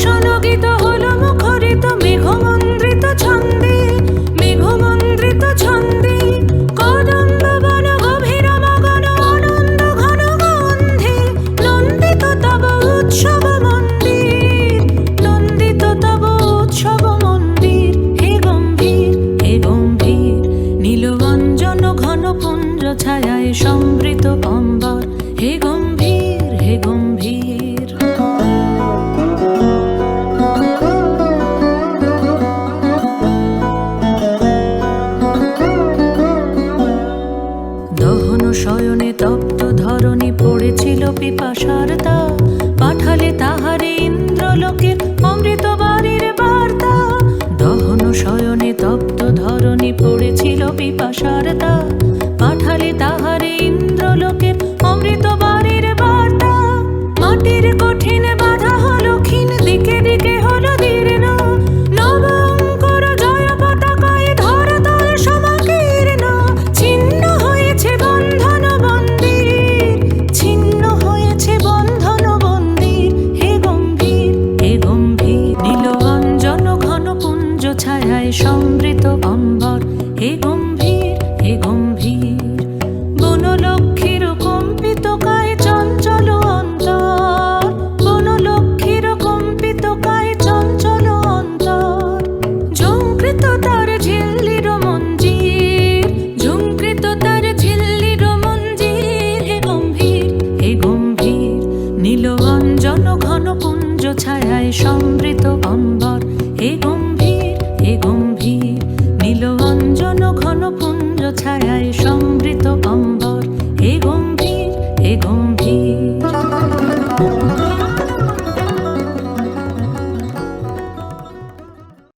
বর্ষণগীত হল মুখরিত মেঘমন্দ্রিত ছন্দে মেঘমন্দ্রিত ছন্দে। কদম্ব বন গভীর মগন আনন্দ ঘন গন্ধে নন্দিত তব উৎসব মন্দির নন্দিত তব উৎসব মন্দির। হে গম্ভীর হে গম্ভীর নীলবঞ্জন ঘন পুঞ্জ ছায়ায় সমৃত অম্বর শয়নে তপ্ত ধরণী পড়েছিল পিপাসার তা। পাঠালে তাহারে ইন্দ্রলোকের অমৃত বাড়ির বার্তা। দহন শয়নে তপ্ত ধরণী পড়েছিল পিপাসার তা। পাঠালে তাহারে ছায়ায় সমৃত অম্বর, হে গম্ভীর হে গম্ভীর। বনলক্ষ্মীর কম্পিত কায় চঞ্চল অন্তর, বনলক্ষ্মীর কম্পিত কায় চঞ্চল অন্তর। ঝুঙ্কৃত তার ঝিল্লির মঞ্জির ঝুঙ্কৃত তার ঝিল্লির মঞ্জির। হে গম্ভীর হে গম্ভীর, নীল অঞ্জন ঘন পুঞ্জ সমৃত অম্বর। সমৃত